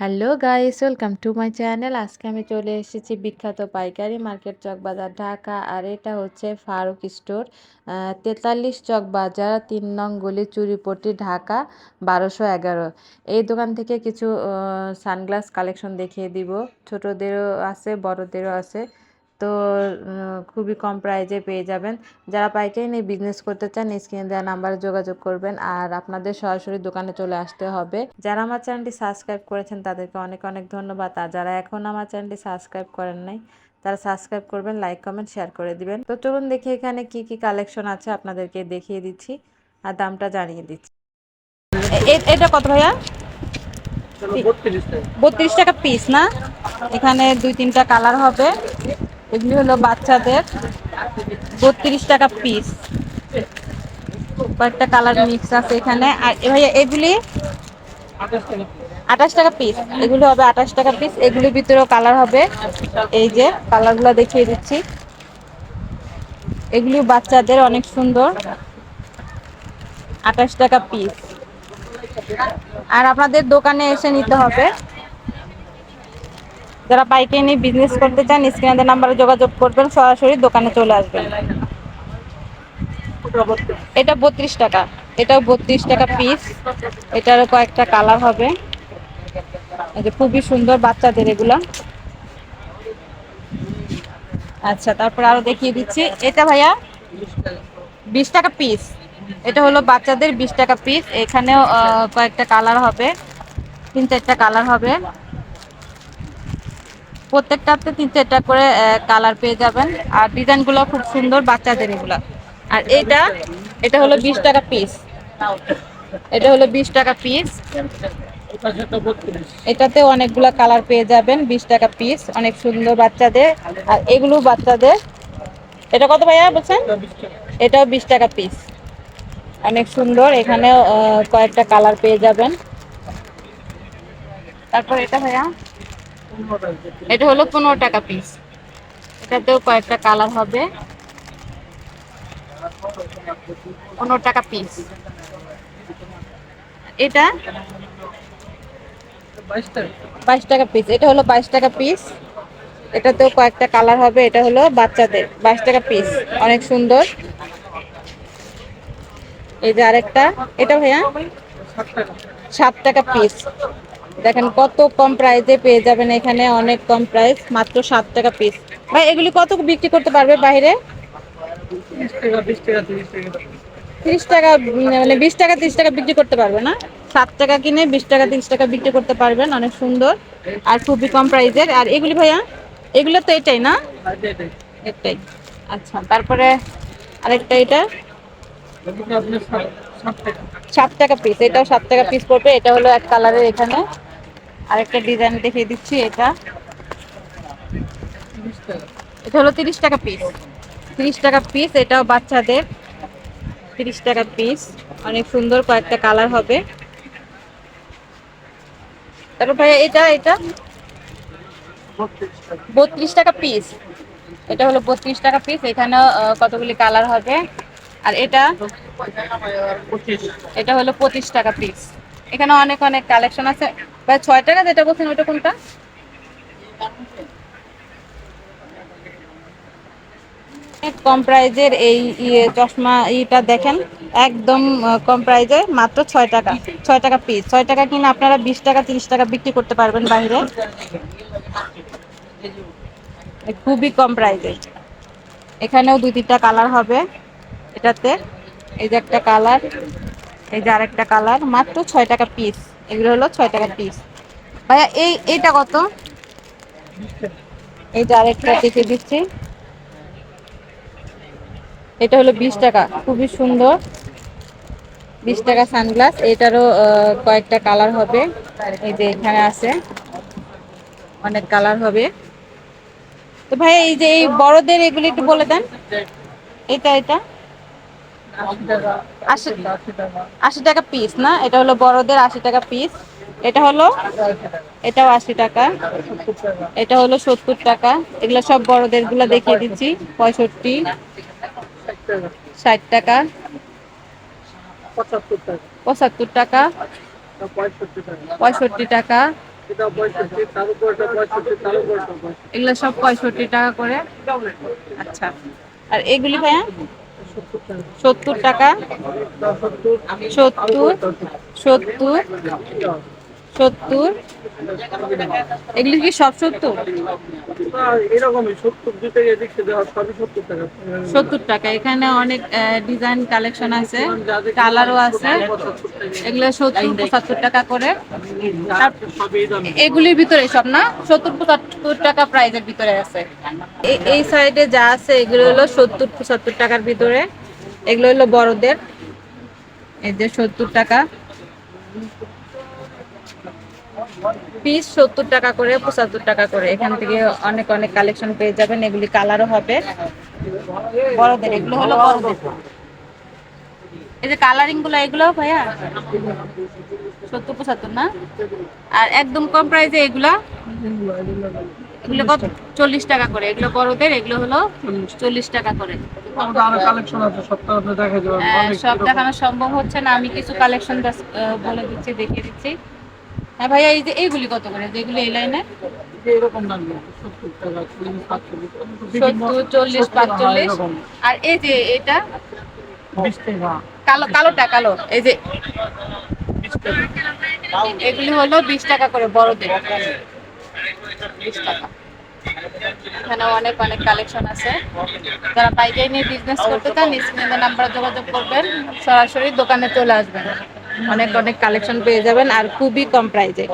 Hello guys, welcome to my channel. আজকে আমি চলে এসেছি বিখ্যাত পাইকারি মার্কেট চক বাজার ঢাকা, আর এটা হচ্ছে ফারুক স্টোর। তেতাল্লিশ চক বাজার তিন নং গলি চুরিপটি ঢাকা, বারোশো এগারো। এই দোকান থেকে কিছু সানগ্লাস কালেকশন দেখিয়ে দিব। ছোটোদেরও আছে, বড়দেরও আছে। তো খুবই কম প্রাইজে পেয়ে যাবেন। যারা পাইকারি নিয়ে বিজনেস করতে চান স্ক্রিনে দেওয়া নাম্বারে যোগাযোগ করবেন। আর আপনাদের সরাসরি দোকানে চলে আসতে হবে। যারা আমার চ্যানেলটি সাবস্ক্রাইব করেছেন তাদেরকে অনেক অনেক ধন্যবাদ। আর যারা এখন আমার চ্যানেলটি সাবস্ক্রাইব করেন নাই তারা সাবস্ক্রাইব করবেন লাইক কমেন্ট শেয়ার করে দিবেন। তো চলুন দেখি এখানে কি কি কালেকশন আছে আপনাদেরকে দেখিয়ে দিচ্ছি। আর দামটা জানিয়ে দিচ্ছি। এটা কত ভাইয়া? বত্রিশ টাকা। পিস না? এখানে দুই তিনটা কালার হবে। এগুলি হলো বাচ্চাদের বত্রিশ টাকা পিস কয়েকটা কালার মিক্স আছে এখানে। আর ভাইয়া, এগুলি আঠাশ টাকা পিস এগুলো হবে আঠাশ টাকা পিস এগুলির ভিতরেও কালার হবে। এই যে কালারগুলো দেখিয়ে দিচ্ছি। এগুলি বাচ্চাদের অনেক সুন্দর। আঠাশ টাকা পিস আর আপনাদের দোকানে এসে নিতে হবে। যারা বাইকে নিয়ে বিজনেস করতে চান স্ক্রিনের নাম্বারে যোগাযোগ করবেন, সরাসরি দোকানে চলে আসবেন। এটা বত্রিশ টাকা। এটাও বত্রিশ টাকা পিস এটারও কয়েকটা কালার হবে। খুবই সুন্দর বাচ্চাদের এগুলা। আচ্ছা তারপর আরও দেখিয়ে দিচ্ছি। এটা ভাইয়া বিশ টাকা পিস এটা হলো বাচ্চাদের বিশ টাকা পিস এখানেও কয়েকটা কালার হবে। তিন চারটা কালার হবে। প্রত্যেকটাতে তিন চারটা করে কালার পেয়ে যাবেন। আর ডিজাইনগুলো খুব সুন্দর বাচ্চাদের এগুলা। আর এটা এটা হলো বিশ টাকা পিস এটা হলো বিশ টাকা পিস এটাতে অনেকগুলা কালার পেয়ে যাবেন, বিশ টাকা পিস অনেক সুন্দর বাচ্চাদের। আর এগুলো বাচ্চাদের, এটা কত ভাইয়া বলছেন? এটাও বিশ টাকা পিস অনেক সুন্দর, এখানেও কয়েকটা কালার পেয়ে যাবেন। তারপর এটা ভাইয়া? এটা হলো পনেরো টাকা পিস এটাতেও কয়েকটা কালার হবে। পনেরো টাকা পিস এটা? বাইশ টাকা পিস এটা হলো বাইশ টাকা পিস এটাতেও কয়েকটা কালার হবে। এটা হলো বাচ্চাদের। বাইশ টাকা পিস অনেক সুন্দর। এই যে আরেকটা। এটা ভাইয়া? সাত টাকা পিস দেখেন কত কম প্রাইসে পেয়ে যাবেন এখানে অনেক কম প্রাইস মাত্র সাত টাকা পিস ভাই এগুলি কত বিক্রি করতে পারবে বাইরে তিরিশ টাকা মানে বিশ টাকা তিরিশ টাকা বিক্রি করতে পারবে না? সাত টাকা কিনে বিশ টাকা তিরিশ টাকা বিক্রি করতে পারবেন অনেক সুন্দর। আর খুবই কম প্রাইসের আর এগুলি ভাইয়া এগুলো তো এটাই না? এটাই। আচ্ছা তারপরে আরেকটা এটা? সাত টাকা। পিস এটাও সাত টাকা পিস পড়বে এটা হলো এক কালারের এখানে। আরেকটা ডিজাইন দেখিয়ে দিচ্ছি, এটা। এটা হলো তিরিশ টাকা পিস তিরিশ টাকা পিস এটাও বাচ্চাদের। তিরিশ টাকা পিস অনেক সুন্দর কয়েকটা কালার হবে। তারপর ভাই এটা এটা? বত্রিশ টাকা পিস এটা হলো বত্রিশ টাকা পিস এখানেও কতগুলি কালার হবে। আর এটা? এটা হলো পঁচিশ টাকা পিস এখানে অনেক অনেক কালেকশন আছে। ভাই ছয় টাকা যেটা বলছেন ওইটা কোনটা? কম প্রাইজের এই ইয়ে চশমা ইটা দেখেন, একদম কম প্রাইজে মাত্র ছয় টাকা। ছয় টাকা পিস ছয় টাকা কিনে আপনারা বিশ টাকা, তিরিশ টাকা বিক্রি করতে পারবেন বাইরে। খুবই কম প্রাইজে। এখানেও দুই, তিনটা কালার হবে এটাতে। এই যে একটা কালার, এই যে আরেকটা কালার, মাত্র ছয় টাকা পিস এগুলো হলো ছয় টাকা পিস ভাইয়া, এই, এইটা কত? এই যে আরেকটা দেখে দিচ্ছি। এটা হলো বিশ টাকা, খুবই সুন্দর। বিশ টাকা সানগ্লাস, এটারও কয়েকটা কালার হবে। এই যে এখানে আছে, অনেক কালার হবে। তো ভাই এই যে এই বড়দের এগুলি একটু বলে দেন। এটা এটা। আশি টাকা পিস না? এটা হলো বড়দের আশি টাকা পিস এটা হলো এটাও আশি টাকা। এটা হলো সত্তর টাকা। এগুলো সব বড়দেরগুলো দেখিয়ে দিচ্ছি। পঁয়ষট্টি ষাট টাকা। পঁচাত্তর টাকা। পঁয়ষট্টি টাকা। এগুলো সব পঁয়ষট্টি টাকা করে। আচ্ছা। আর এগুলি ভাইয়া? সত্তর টাকা? সত্তর সত্তর সত্তর। এগুলি কি সব সত্তর? এরকমই সত্তর দুটো এদিক সবই সত্তর টাকা। সত্তর টাকা। এখানে অনেক ডিজাইন কালেকশন আছে। কালারও আছে। এগুলো সত্তর পঁচাত্তর টাকা করে। এগুলির ভিতরে সব না? সত্তর পঁচাত্তর টাকা প্রাইজের ভিতরে আছে। এই সাইডে যা আছে এগুলো হলো সত্তর পঁচাত্তর টাকার ভিতরে। এগুলো হলো বড়দের। এই যে সত্তর টাকা। পিস সত্তর টাকা করে পঁচাত্তর টাকা করে। এখান থেকে অনেক অনেক কালেকশন পেয়ে যাবেন এগুলি কালারও হবে। বড়দের এগুলো হলো বড়দের। এই যে কালারিংগুলো এগুলো ভাইয়া? সত্তর পঁচাত্তর না? আর একদম কম প্রাইসে এগুলা? এগুলো কত? চল্লিশ টাকা করে। এগুলো বড়দের এগুলো হলো চল্লিশ টাকা করে। অনেক সব দেখানো সম্ভব হচ্ছে না। আমি কিছু কালেকশন বলে দিচ্ছি দেখিয়ে দিচ্ছি। হ্যাঁ ভাইয়া এই যে এইগুলি কত করে? যেগুলি এই লাইনে? সত্তর চল্লিশ পাঁচচল্লিশ। আর এই যে এটা? কালো কালোটা কালো। এই যে এগুলি হলো বিশ টাকা করে বড়দের। বিশ টাকা। এখানে অনেক অনেক কালেকশন আছে। যারা পাইকারি নিয়ে বিজনেস করতে চান স্ক্রিনের নাম্বার যোগাযোগ করবেন। সরাসরি দোকানে চলে আসবেন। অনেক অনেক কালেকশন পেয়ে যাবেন আর খুবই কম প্রাইজে